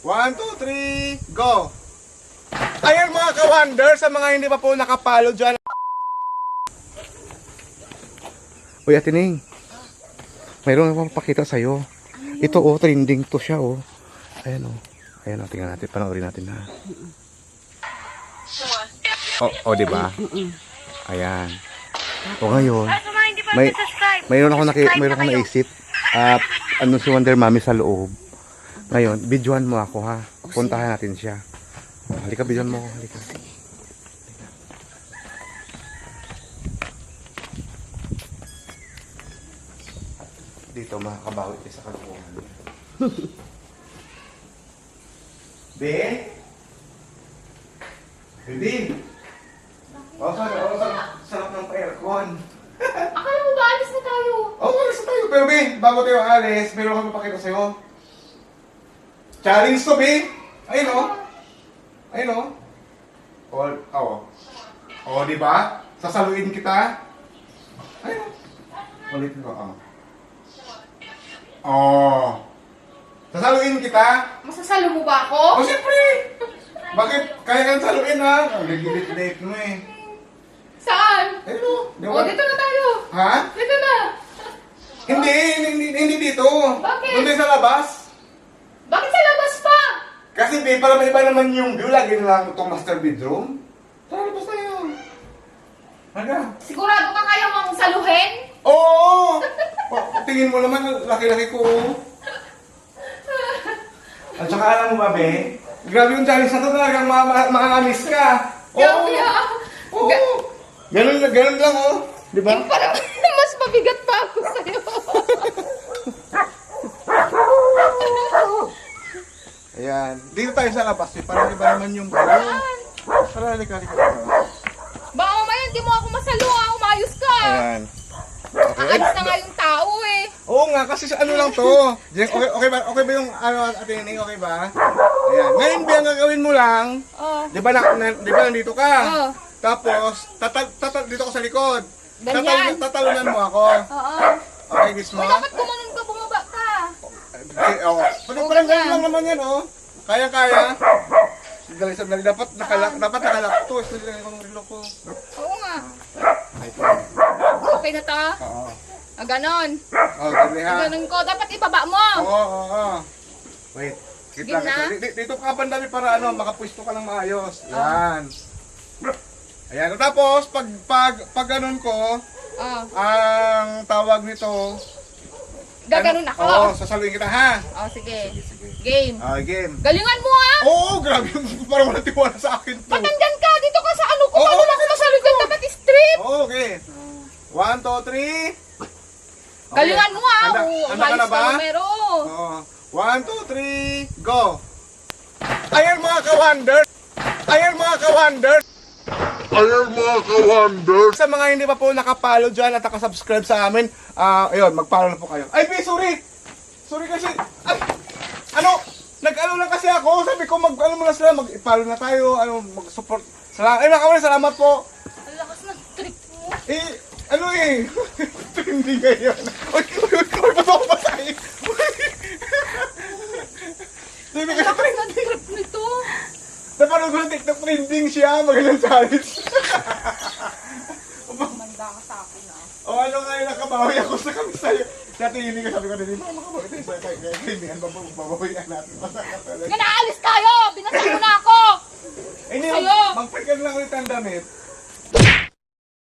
One, two, three, go! Ayan mga ka-wonder, sa mga hindi pa po nakapalo dyan. Uy, Atining. Mayroon akong pakita sa'yo. Ito oh, trending to siya oh. Ayan oh. Ayan oh, tingnan natin, panoorin natin ha. Oh, oh, di ba? Ayan. O ngayon, may, mayroon ako naki, mayroon ako naisip. At ano si Wonder Mommy sa loob. Ngayon, videoan mo ako ha. Puntahan natin siya. Halika, videoan mo ako. Halika. Dito makakabawi tayo sa kagpungan. Be? Hindi. Oh, sorry. Oh, sorry. Sarap ng pa-aircon. Akala mo ba alis na tayo? Oh, alis na tayo. Pero, Be, bago tayo alis, meron kami pakita sa'yo. Challenge to, Be. Ayun, oh. Ayun, oh. Oh, oh. Oh, di ba? Sasaluin kita. Ayun, oh. Ulitin ko, oh. Oh. Sasaluin kita. Masasalo mo ba ako? Oh, siyempre. Bakit? Kaya kang saluin, ha? Ang lilit-lilit mo, eh. Saan? Ayun. Di O, ba? dito na tayo. Ha? Dito na. Hindi, hindi, hindi dito. Bakit? Tayo sa labas. Bakit sa labas pa? Kasi babe, para iba naman yung view, lagi na lang itong master bedroom. Tara, labas tayo. Ano? Sigurado ka kaya mong saluhin? Oo! Oh, tingin mo naman, laki-laki ko. At saka alam mo ba, be? Grabe yung challenge na to talagang ma ma makakamis ka. Grabe ah. Oo! Ga- Ganun, ganun lang, oh. Di ba? Parang mas mabigat pa ako sa'yo. Ayan. Dito tayo sa labas, eh. Parang iba naman yung view. Tara, halika, halika. Baka mamaya hindi mo ako masalo ah. Umayos ka. Ayan. Okay. Aalis na nga yung tao eh. Oo nga, kasi sa ano lang to. Okay, okay ba? Okay ba yung ano, ate Nene, okay ba? Ayan. Ngayon, ba ang gagawin mo lang, Oh. di ba, na, na- di ba nandito ka? Oo. Tapos, tatal, tatal, dito ko sa likod. Ganyan. Tatal, tatalunan mo ako. Oo. Okay? Uy, dapat gumanon ka, bumaba ka. Okay, oh. Parang, parang ganun lang naman yan, oh. Kaya-kaya. Sandali, sandali. Dapat nakalak, dapat nakalak to. Sandali lang yung relo ko. Oo nga. Ay, Okay na to? Oo. Ah, ganon. Oh, sandali ha. Ganon ko. Dapat ibaba mo. Oo, oo, oo. Wait. Sige lang. na. ito. Di- Dito ka bandami para ano, makapwesto ka lang maayos. Yan. Ayan. Tapos, pag, pag, pag ganun ko, Oh. ang tawag nito... Gaganon ako. Oo, sasaluhin kita ha. Oh, sige. Sige. Game. Ah, game. Galingan mo ha. Oo, grabe. Parang wala tiwala sa akin to. Ba't nandyan ka? Dito ka sa ano ko. Oo, Paano lang ako masalog dyan? Dapat strip. Okay. One, two, three. Okay. Galingan mo ha. Handa, handa ka na umayos ba? numero. Oo. One, two, three, go! Ayan mga ka-wonder! Ayan mga ka-wonder! Ayan mga ka-wonder, Sa mga hindi pa po nakapalo dyan at nakasubscribe sa amin, ah, ayun, mag-follow na po kayo. Ay, be, sorry! Sorry kasi, ay, ano, nag-ano lang kasi ako, sabi ko, mag-ano mo na sila, mag-follow na tayo, ano, mag-support. Salamat, ay, mga kawalan, salamat po. Ang lakas ng trip mo. Eh, ano eh, hindi ngayon. Uy, uy, uy, uy, ba't ako basahin? Hindi Ang kasi lakas ng trip nito. Napanood ko ng TikTok trending siya, magalang challenge. Manda ka sa akin ah. o ano yung nakabawi ako sa kami sa'yo. Dati hindi ko sabi ko na din, mama makabawi tayo sa'yo. Kaya kaya ba po, babawian natin. Talaga. Nga naalis tayo. Binasal mo na ako. Eh, hindi, Sa'yo. lang ulit ang damit.